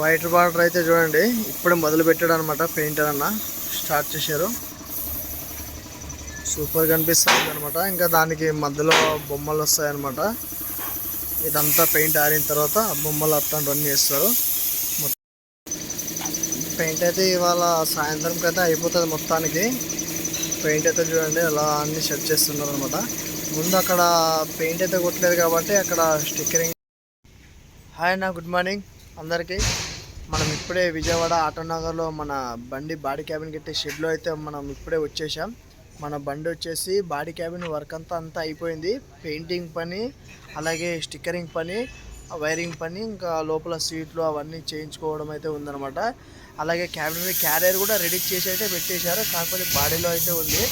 White border అయితే చూడండి ఇప్పుడే మొదలు పెట్టాడు అనమాట పెయింటర్ అన్న. స్టార్ట్ చేశారు. సూపర్ కనిపిస్తుంది అనమాట ఇంకా దానికి మధ్యలో బొమ్మలు వస్తాయన్నమాట. ఇదంతా పెయింట్ ఆరిన తర్వాత ఆ బొమ్మలు అట్లా రన్ చేస్తారు. పెయింట్ అయితే ఇవాళ సాయంత్రంకి అయితే అయిపోతుంది మొత్తానికి. పెయింట్ అయితే చూడండి అలా అన్ని సెట్ చేస్తున్నారు అనమాట ముందు అక్కడ పెయింట్ అయితే కొట్టలేదు కాబట్టి అక్కడ స్టిక్కరింగ్ హాయ్ అన్న గుడ్ మార్నింగ్ అందరికీ మనం ఇప్పుడే విజయవాడ ఆటోనగర్లో మన బండి బాడీ క్యాబిన్ కట్టే షెడ్లో అయితే మనం ఇప్పుడే వచ్చేసాం. మన బండి వచ్చేసి బాడీ క్యాబిన్ వర్క్ అంతా అంతా అయిపోయింది. పెయింటింగ్ పని అలాగే స్టిక్కరింగ్ పని వైరింగ్ పని ఇంకా లోపల సీట్లు అవన్నీ చేయించుకోవడం అయితే ఉందన్నమాట. అలాగే క్యాబిన్ క్యారియర్ కూడా రెడీ చేసి అయితే పెట్టేశారు. కాకపోతే బాడీలో అయితే ఉంది.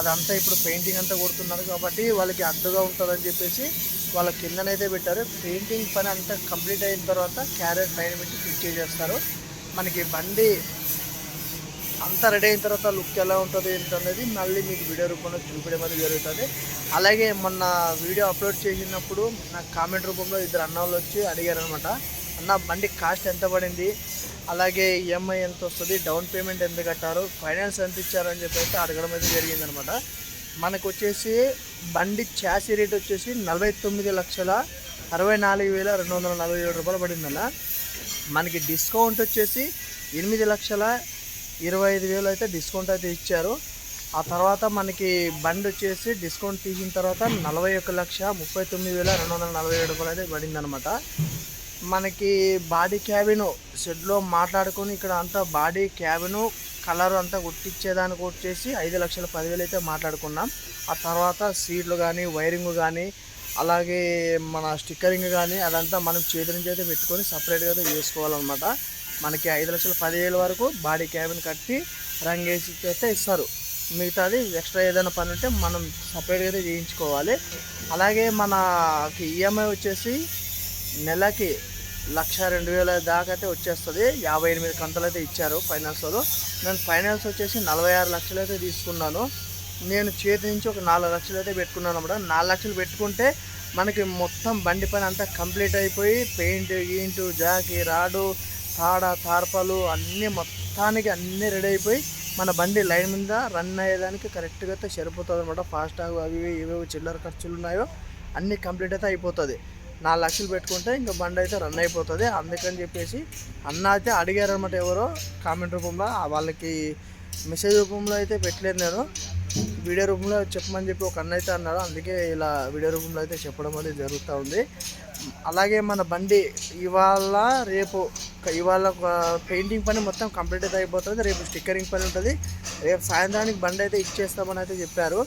అదంతా ఇప్పుడు పెయింటింగ్ అంతా కొడుతున్నారు కాబట్టి వాళ్ళకి అడ్డుగా ఉంటుందని చెప్పేసి వాళ్ళ కిందనైతే పెట్టారు. పెయింటింగ్ పని అంతా కంప్లీట్ అయిన తర్వాత క్యారెట్ పైన పెట్టి ఫిట్ చేసేస్తారు. మనకి బండి అంతా రెడీ అయిన తర్వాత లుక్ ఎలా ఉంటుంది ఏంటనేది మళ్ళీ మీకు వీడియో రూపంలో చూపించడం అనేది జరుగుతుంది. అలాగే మొన్న వీడియో అప్లోడ్ చేసినప్పుడు నాకు కామెంట్ రూపంలో ఇద్దరు అన్నవాళ్ళు వచ్చి అడిగారు అనమాట అన్న బండి కాస్ట్ ఎంత పడింది? అలాగే ఈఎంఐ ఎంత వస్తుంది? డౌన్ పేమెంట్ ఎంత కట్టారు? ఫైనాన్స్ ఎంత ఇచ్చారని చెప్పి అయితే అడగడం అయితే జరిగిందనమాట మనకు వచ్చేసి బండి ఛాసీ రేట్ వచ్చేసి నలభై తొమ్మిది లక్షల అరవై నాలుగు వేల రెండు వందల నలభై ఏడు రూపాయలు పడిందన్న. మనకి డిస్కౌంట్ వచ్చేసి ఎనిమిది లక్షల ఇరవై ఐదు వేలు అయితే డిస్కౌంట్ అయితే ఇచ్చారు. ఆ తర్వాత మనకి బండి వచ్చేసి డిస్కౌంట్ తీసిన తర్వాత నలభై ఒక లక్ష ముప్పై తొమ్మిది వేల రెండు వందల నలభై ఏడు రూపాయలు అయితే పడిందనమాట మనకి బాడీ క్యాబిన్ షెడ్లో మాట్లాడుకొని ఇక్కడ అంతా బాడీ క్యాబిను కలర్ అంతా కుట్టించేదానికి వచ్చేసి ఐదు లక్షల పదివేలు అయితే మాట్లాడుకున్నాం. ఆ తర్వాత సీట్లు కానీ వైరింగ్ కానీ అలాగే మన స్టిక్కరింగ్ కానీ అదంతా మనం చేతి నుంచి అయితే పెట్టుకొని సపరేట్గా అయితే చేసుకోవాలన్నమాట. మనకి ఐదు లక్షల పదివేల వరకు బాడీ క్యాబిన్ కట్టి రంగేసి అయితే ఇస్తారు. మిగతాది ఎక్స్ట్రా ఏదైనా పని ఉంటే మనం సపరేట్గా అయితే చేయించుకోవాలి. అలాగే మనకి ఈఎంఐ వచ్చేసి నెలకి లక్ష రెండు వేల దాకా అయితే వచ్చేస్తుంది. యాభై ఎనిమిది కంతలు అయితే ఇచ్చారు ఫైనాన్స్లో నేను ఫైనాన్స్ వచ్చేసి నలభై ఆరు లక్షలు అయితే తీసుకున్నాను. నేను చేతి నుంచి ఒక నాలుగు లక్షలు అయితే పెట్టుకున్నాను అన్నమాట. నాలుగు లక్షలు పెట్టుకుంటే మనకి మొత్తం బండి పని అంతా కంప్లీట్ అయిపోయి పెయింట్ గీంటు జాకి రాడు తాడ తార్పాలు అన్నీ మొత్తానికి అన్నీ రెడీ అయిపోయి మన బండి లైన్ మీద రన్ అయ్యేదానికి కరెక్ట్గా అయితే సరిపోతుంది అనమాట ఫాస్టాగ్ అవి ఇవి చిల్లర ఖర్చులు ఉన్నాయో అన్నీ కంప్లీట్ అయితే అయిపోతుంది. నాలుగు లక్షలు పెట్టుకుంటే ఇంకా బండి అయితే రన్ అయిపోతుంది. అందుకని చెప్పేసి అన్న అయితే అడిగారనమాట ఎవరో కామెంట్ రూపంలో. వాళ్ళకి మెసేజ్ రూపంలో అయితే పెట్టలేదు నేను. వీడియో రూపంలో చెప్పమని చెప్పి ఒక అన్న అయితే అన్నారు. అందుకే ఇలా వీడియో రూపంలో అయితే చెప్పడం అనేది జరుగుతూ ఉంది. అలాగే మన బండి ఇవాళ రేపు ఇవాళ పెయింటింగ్ పని మొత్తం కంప్లీట్ అయితే అయిపోతుంది. రేపు స్టిక్కరింగ్ పని ఉంటుంది. రేపు సాయంత్రానికి బండి అయితే ఇచ్చేస్తామని అయితే చెప్పారు.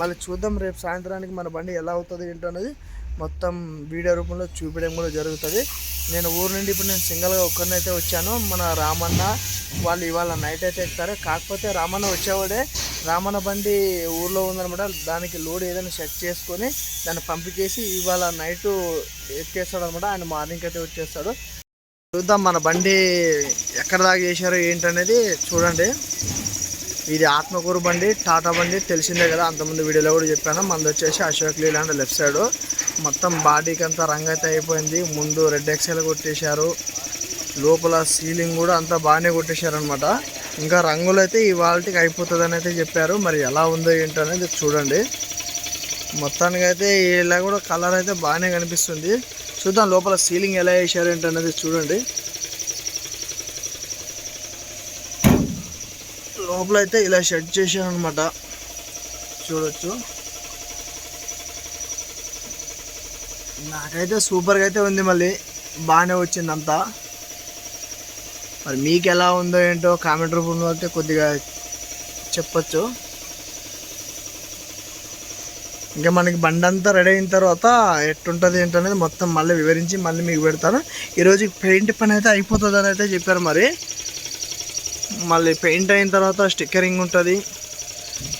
మళ్ళీ చూద్దాం రేపు సాయంత్రానికి మన బండి ఎలా అవుతుంది ఏంటో అనేది. మొత్తం వీడియో రూపంలో చూపించడం కూడా జరుగుతుంది. నేను ఊరు నుండి ఇప్పుడు నేను సింగిల్గా ఒక్కరినైతే వచ్చాను. మన రామన్న వాళ్ళు ఇవాళ నైట్ అయితే ఎక్కుతారు కాకపోతే రామన్న వచ్చేవాడే. రామన్న బండి ఊర్లో ఉందనమాట దానికి లోడ్ ఏదైనా సెట్ చేసుకొని దాన్ని పంపించేసి ఇవాళ నైట్ ఎక్కేస్తాడు అనమాట ఆయన మార్నింగ్ అయితే వచ్చేస్తాడు. చూద్దాం మన బండి ఎక్కడ దాకా చేశారో ఏంటనేది చూడండి. ఇది ఆత్మకూరు బండి టాటా బండి తెలిసిందే కదా అంతమంది వీడియోలో కూడా చెప్పాను. మనది వచ్చేసి అశోక్ లీలాండ్ లెఫ్ట్ సైడ్. మొత్తం బాడీకి అంతా రంగు అయితే అయిపోయింది. ముందు రెడ్ ఎక్సెల్ కొట్టేశారు. లోపల సీలింగ్ కూడా అంతా బాగానే కొట్టేశారు అనమాట ఇంకా రంగులు అయితే ఇవాళకి అయిపోతుంది అని అయితే చెప్పారు. మరి ఎలా ఉందో ఏంటో అనేది చూడండి. మొత్తానికి అయితే ఇలా కూడా కలర్ అయితే బాగానే కనిపిస్తుంది. చూద్దాం లోపల సీలింగ్ ఎలా వేసారు ఏంటనేది చూడండి. లోపల అయితే ఇలా షెడ్ చేశాను అనమాట చూడొచ్చు. నాకైతే సూపర్గా అయితే ఉంది మళ్ళీ. బాగానే వచ్చింది అంతా మరి మీకు ఎలా ఉందో ఏంటో కామెంట్ రూపంలో అయితే కొద్దిగా చెప్పచ్చు. ఇంకా మనకి బండి అంతా రెడీ అయిన తర్వాత ఎట్టుంటుంది ఏంటనేది మొత్తం మళ్ళీ వివరించి మళ్ళీ మీకు పెడతాను. ఈరోజు పెయింట్ పని అయితే అయిపోతుంది అని అయితే చెప్పారు మరి. మళ్ళీ పెయింట్ అయిన తర్వాత స్టిక్కరింగ్ ఉంటుంది.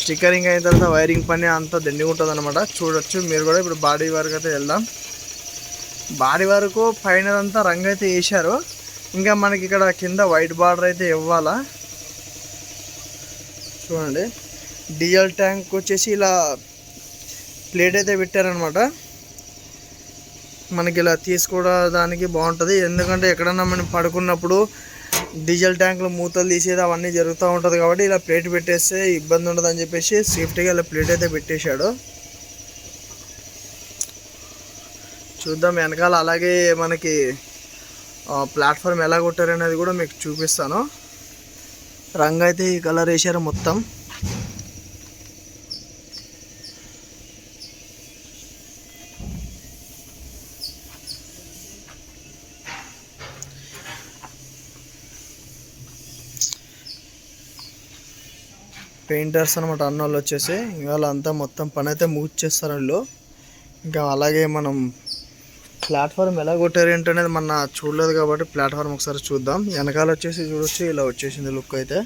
స్టిక్కరింగ్ అయిన తర్వాత వైరింగ్ పని అంతా దండిగా ఉంటుంది అనమాట చూడొచ్చు. మీరు కూడా ఇప్పుడు బాడీ వరకు అయితే వెళ్దాం. బాడీ వరకు పైన అంతా రంగు అయితే వేశారు. ఇంకా మనకి ఇక్కడ కింద వైట్ బార్డర్ అయితే ఇవ్వాలా? చూడండి. డీజల్ ట్యాంక్ వచ్చేసి ఇలా ప్లేట్ అయితే పెట్టారనమాట మనకి ఇలా తీసుకోవడానికి బాగుంటుంది. ఎందుకంటే ఎక్కడన్నా మనం పడుకున్నప్పుడు డీజిల్ ట్యాంకులు మూతలు తీసేది అవన్నీ జరుగుతూ ఉంటుంది కాబట్టి ఇలా ప్లేట్ పెట్టేస్తే ఇబ్బంది ఉండదు అని చెప్పేసి సేఫ్టీగా ఇలా ప్లేట్ అయితే పెట్టేశాడు. చూద్దాం వెనకాల అలాగే మనకి ప్లాట్ఫామ్ ఎలా కొట్టారనేది కూడా మీకు చూపిస్తాను. రంగు అయితే ఈ కలర్ వేసారు మొత్తం. పెయింటర్స్ అనమాట అన్న వాళ్ళు వచ్చేసి. ఇవాళ అంతా మొత్తం పని అయితే ముగిచ్చేస్తారు వాళ్ళు. ఇంకా అలాగే మనం ప్లాట్ఫామ్ ఎలా కొట్టారు ఏంటనేది మన చూడలేదు కాబట్టి ప్లాట్ఫామ్ ఒకసారి చూద్దాం. వెనకాల వచ్చేసి చూడొచ్చు ఇలా వచ్చేసింది లుక్ అయితే.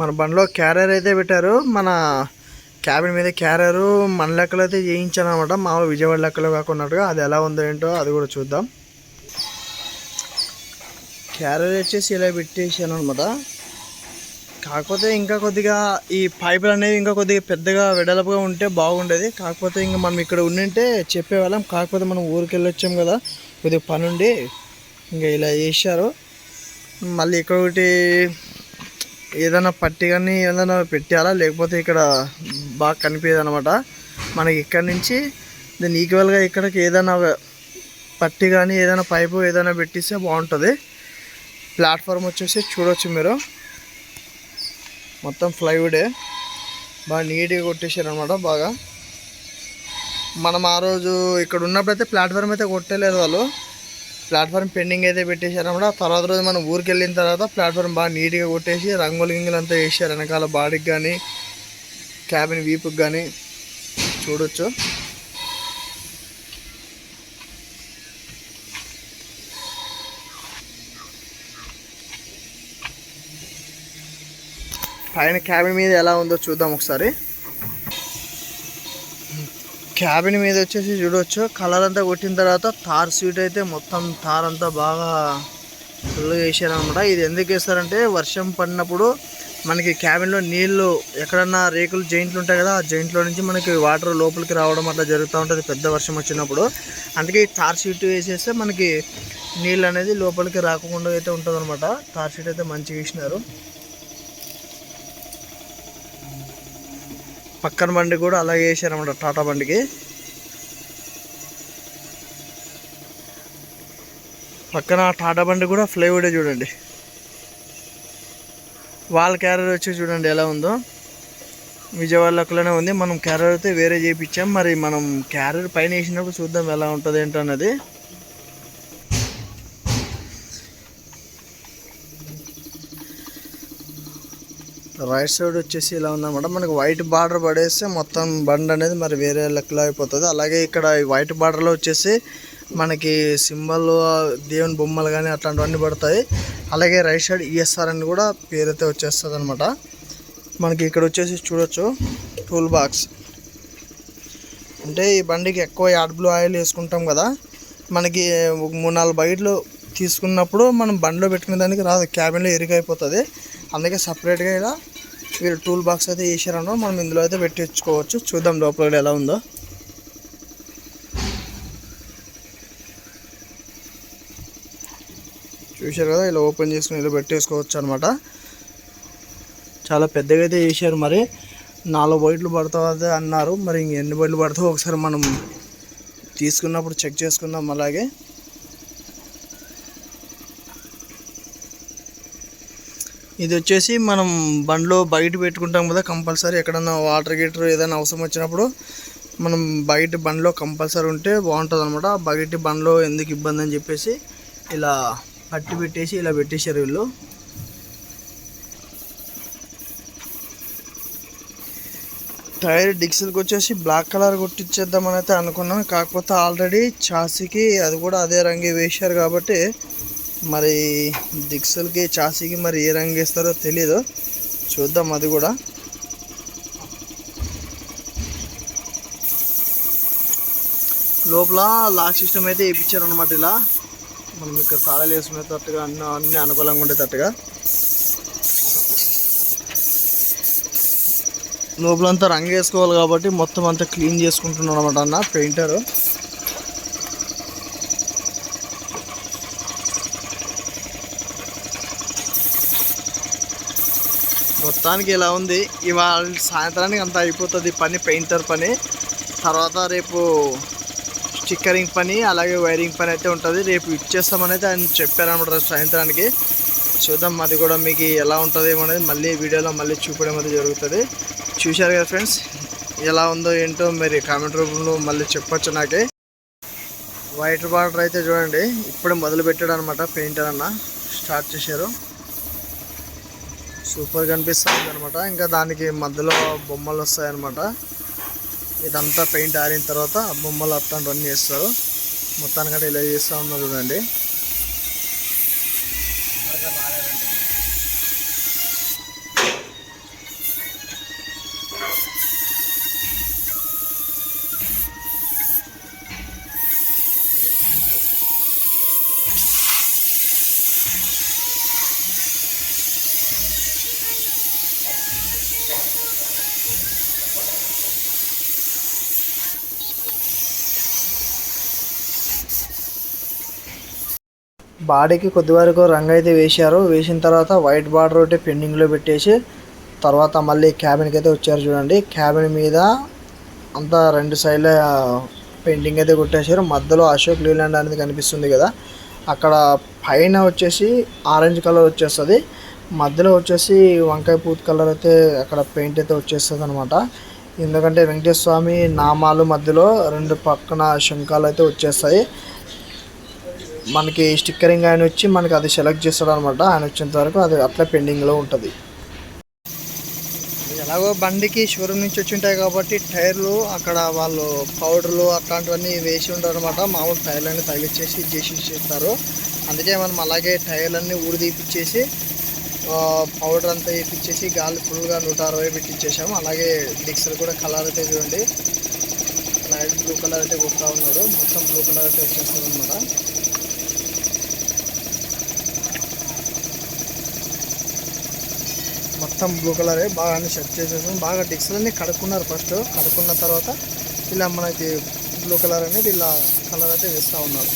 మన బండిలో క్యారియర్ అయితే పెట్టారు. మన క్యాబిన్ మీద క్యారియర్ మన లెక్కలు అయితే చేయించాను అనమాట మామూలు విజయవాడ లెక్కలు కాకున్నట్టుగా అది ఎలా ఉందో ఏంటో అది కూడా చూద్దాం. క్యారియర్ వచ్చేసి ఇలా పెట్టేసాను అనమాట కాకపోతే ఇంకా కొద్దిగా ఈ పైపులు అనేవి ఇంకా కొద్దిగా పెద్దగా వెడలపుగా ఉంటే బాగుండేది. కాకపోతే ఇంకా మనం ఇక్కడ ఉండింటే చెప్పేవాళ్ళం. కాకపోతే మనం ఊరికి వెళ్ళొచ్చాం కదా కొద్దిగా పని ఉండి ఇంకా ఇలా చేశారు. మళ్ళీ ఇక్కడ ఒకటి ఏదైనా పట్టి కానీ ఏదైనా పెట్టాలా? లేకపోతే ఇక్కడ బాగా కనిపించదు అనమాట మనకి ఇక్కడ నుంచి దీన్ని ఈక్వల్గా ఇక్కడికి ఏదైనా పట్టి కానీ ఏదైనా పైపు ఏదైనా పెట్టిస్తే బాగుంటుంది. ప్లాట్ఫామ్ వచ్చేసి చూడొచ్చు మీరు. మొత్తం ఫ్లైవుడే బాగా నీట్గా కొట్టేశారు అనమాట బాగా. మనం ఆ రోజు ఇక్కడ ఉన్నప్పుడు అయితే ప్లాట్ఫామ్ అయితే కొట్టలేదు వాళ్ళు. ప్లాట్ఫామ్ పెండింగ్ అయితే పెట్టేశారనమాట తర్వాత రోజు మనం ఊరికి వెళ్ళిన తర్వాత ప్లాట్ఫామ్ బాగా నీట్గా కొట్టేసి రంగులు గింగులు అంతా వేసారు. వెనకాల బాడీకి కానీ క్యాబిన్ వీపుకి కానీ చూడొచ్చు. పైన క్యాబిన్ మీద ఎలా ఉందో చూద్దాం ఒకసారి. క్యాబిన్ మీద వచ్చేసి చూడవచ్చు కలర్ అంతా కొట్టిన తర్వాత తార్ సీట్ అయితే మొత్తం తార్ అంతా బాగా ఫుల్గా వేసారనమాట ఇది ఎందుకు వేస్తారంటే వర్షం పడినప్పుడు మనకి క్యాబిన్లో నీళ్ళు ఎక్కడన్నా రేకులు జైంట్లు ఉంటాయి కదా ఆ జైంట్లో నుంచి మనకి వాటర్ లోపలికి రావడం అట్లా జరుగుతూ ఉంటుంది పెద్ద వర్షం వచ్చినప్పుడు. అందుకే తార్ సీట్ వేసేస్తే మనకి నీళ్ళు అనేది లోపలికి రాకుండా అయితే ఉంటుంది అనమాట తార్ సీట్ అయితే మంచిగా వేసినారు. పక్కన బండి కూడా అలాగే వేసారన్నమాట టాటా బండికి. పక్కన టాటా బండి కూడా ఫ్లైవుడే చూడండి. వాళ్ళ క్యారియర్ వచ్చి చూడండి ఎలా ఉందో. విజయవాడ లెక్కలోనే ఉంది. మనం క్యారియర్ అయితే వేరే చేయించాం మరి మనం క్యారియర్ పైన వేసినప్పుడు చూద్దాం ఎలా ఉంటుంది ఏంటన్నది రైట్ సైడ్ వచ్చేసి ఇలా ఉందన్నమాట. మనకి వైట్ బార్డర్ పడేస్తే మొత్తం బండ్ అనేది మరి వేరే లెక్కలో అయిపోతుంది. అలాగే ఇక్కడ ఈ వైట్ బార్డర్లో వచ్చేసి మనకి సింబల్ దేవుని బొమ్మలు కానీ అట్లాంటివన్నీ పడతాయి. అలాగే రైట్ సైడ్ ఈఎస్ఆర్ అని కూడా పేరైతే వచ్చేస్తుంది అనమాట మనకి ఇక్కడ వచ్చేసి చూడొచ్చు టూల్ బాక్స్. అంటే ఈ బండికి ఎక్కువ యాడ్ బ్లూ ఆయిల్ వేసుకుంటాం కదా మనకి ఒక మూడు నాలుగు బయటలు తీసుకున్నప్పుడు మనం బండిలో పెట్టుకునే దానికి రాదు క్యాబిన్లో ఎరిగైపోతుంది అందుకే సపరేట్గా ఇలా వీళ్ళు టూల్ బాక్స్ అయితే వేసారనో మనం ఇందులో అయితే పెట్టించుకోవచ్చు చూద్దాం లోపల కూడా ఎలా ఉందో. చూశారు కదా ఇలా ఓపెన్ చేసుకుని ఇలా పెట్టేసుకోవచ్చు అనమాట. చాలా పెద్దగా అయితే చేశారు మరి. నాలుగు బయటలు పడుతుంది అన్నారు. మరి ఇంక ఎన్ని బయటలు పడతావు ఒకసారి మనం తీసుకున్నప్పుడు చెక్ చేసుకుందాం అలాగే. ఇది వచ్చేసి మనం బండ్లో బయట పెట్టుకుంటాం కదా కంపల్సరీ. ఎక్కడన్నా వాటర్ గీటర్ ఏదైనా అవసరం వచ్చినప్పుడు మనం బయట బండ్లో కంపల్సరీ ఉంటే బాగుంటుంది అనమాట బయట బండ్లో ఎందుకు ఇబ్బంది అని చెప్పేసి ఇలా పట్టి పెట్టేసి ఇలా పెట్టేశారు వీళ్ళు. టైర్ డిక్సల్కి వచ్చేసి బ్లాక్ కలర్ కొట్టించేద్దామని అయితే అనుకున్నాం. కాకపోతే ఆల్రెడీ చాసీకి అది కూడా అదే రంగు వేశారు కాబట్టి మరి డిక్సల్కి చాసీకి మరి ఏ రంగు వేస్తారో తెలీదు. చూద్దాం అది కూడా. లోపల లాక్ సిస్టమ్ అయితే వేయించారు అనమాట ఇలా. మనం ఇక్కడ తాళాలు వేసుకునేటట్టుగా అన్ని అన్ని అనుకూలంగా ఉండేటట్టుగా లోపలంతా రంగు వేసుకోవాలి కాబట్టి మొత్తం అంతా క్లీన్ చేసుకుంటున్నాడు అనమాట అన్న పెయింటరు. మొత్తానికి ఇలా ఉంది. ఇవాళ సాయంత్రానికి అంతా అయిపోతుంది పని పెయింటర్ పని. తర్వాత రేపు స్టిక్కరింగ్ పని అలాగే వైరింగ్ పని అయితే ఉంటుంది. రేపు ఇచ్చేస్తామని అయితే ఆయన చెప్పారనమాట సాయంత్రానికి. చూద్దాం అది కూడా మీకు ఎలా ఉంటుంది అనేది మళ్ళీ వీడియోలో మళ్ళీ చూపడం అది జరుగుతుంది. చూశారు కదా ఫ్రెండ్స్ ఎలా ఉందో ఏంటో మీరు కామెంట్ రూపంలో మళ్ళీ చెప్పొచ్చు నాకే. వైట్ బార్డర్ అయితే చూడండి ఇప్పుడే మొదలు పెట్టాడు అనమాట పెయింటర్ అన్న. స్టార్ట్ చేశారు. సూపర్ కనిపిస్తుంది అనమాట ఇంకా దానికి మధ్యలో బొమ్మలు వస్తాయన్నమాట. ఇదంతా పెయింట్ ఆరిన తర్వాత బొమ్మలు బొమ్మలు రన్ చేస్తారు. మొత్తానికంటే ఇలా చేస్తూ ఉన్నారు చూడండి. బాడీకి కొద్ది వరకు రంగు అయితే వేశారు. వేసిన తర్వాత వైట్ బార్డర్ ఒకటి పెండింగ్లో పెట్టేసి తర్వాత మళ్ళీ క్యాబిన్కి అయితే వచ్చారు చూడండి. క్యాబిన్ మీద అంతా రెండు సైడ్ల పెయింటింగ్ అయితే కొట్టేశారు. మధ్యలో అశోక్ లీలాండ్ అనేది కనిపిస్తుంది కదా అక్కడ పైన వచ్చేసి ఆరెంజ్ కలర్ వచ్చేస్తుంది. మధ్యలో వచ్చేసి వంకాయ పూత కలర్ అయితే అక్కడ పెయింట్ అయితే వచ్చేస్తుంది అనమాట ఎందుకంటే వెంకటేశ్వర స్వామి నామాలు మధ్యలో రెండు పక్కన శంఖాలు అయితే వచ్చేస్తాయి. మనకి స్టిక్కరింగ్ ఆయన వచ్చి మనకి అది సెలెక్ట్ చేస్తాడు అనమాట ఆయన వచ్చేంత వరకు అది అట్లా పెండింగ్లో ఉంటుంది. ఎలాగో బండికి షోరూమ్ నుంచి వచ్చి ఉంటాయి కాబట్టి టైర్లు అక్కడ వాళ్ళు పౌడర్లు అట్లాంటివన్నీ వేసి ఉంటారు అనమాట మామూలు టైర్లన్నీ తగిలిచ్చేసి చేసి చేస్తారు అందుకే మనం అలాగే టైర్లన్నీ ఊడి తీపిచ్చేసి పౌడర్ అంతా వేపించేసి గాలి ఫుల్గా నూట అరవై పెట్టించేసాము అలాగే డిక్సర్ కూడా కలర్ అయితే చూడండి. లైట్ బ్లూ కలర్ అయితే కొడుతూ ఉన్నాడు. మొత్తం బ్లూ కలర్ అయితే వచ్చేస్తుంది అనమాట. మొత్తం బ్లూ కలరే బాగా అన్ని సెట్ చేసేసాం. బాగా డిక్స్లన్నీ కడుక్కున్నారు ఫస్ట్ కడుక్కున్న తర్వాత ఇలా మనకి బ్లూ కలర్ అనేది ఇలా కలర్ అయితే వేస్తూ ఉన్నారు.